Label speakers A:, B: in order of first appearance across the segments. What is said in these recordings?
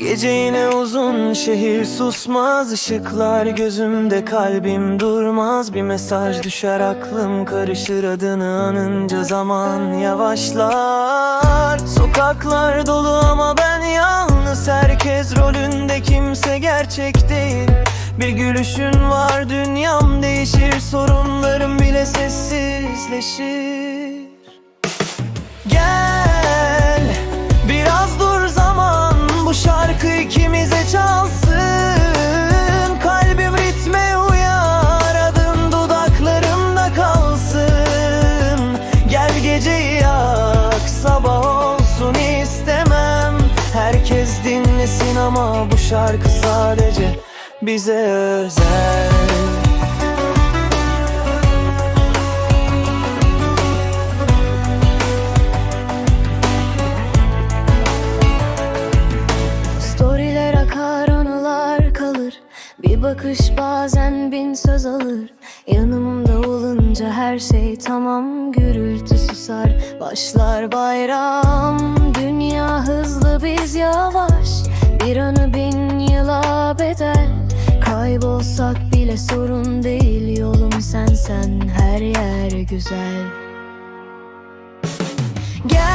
A: Gece yine uzun şehir susmaz ışıklar gözümde kalbim durmaz. Bir mesaj düşer aklım karışır adını anınca zaman yavaşlar. Sokaklar dolu ama ben yalnız herkes rolünde kimse gerçek değil. Bir gülüşün var dünyam değişir sorunlarım bile sessizleşir dinlesin ama bu şarkı sadece bize özel.
B: Storyler akar anılar kalır. Bir bakış bazen bin söz alır. Yanımda olunca her şey tamam Gürültü susar. Başlar bayram Dünya hızlı biz yavaş Bir anı bin yıla bedel Kaybolsak bile sorun değil Yolum sensen her yer güzel. Gel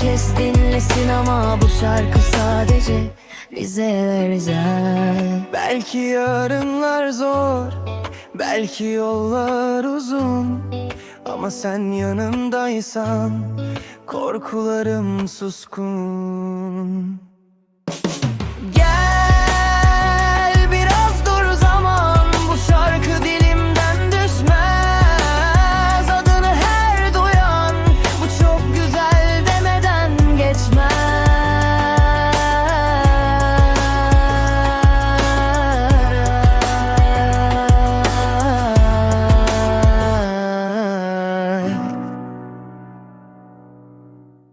B: Herkes dinlesin ama bu şarkı sadece bize özel.
A: Belki yarınlar zor Belki yollar uzun. Ama sen yanımdaysan Korkularım suskun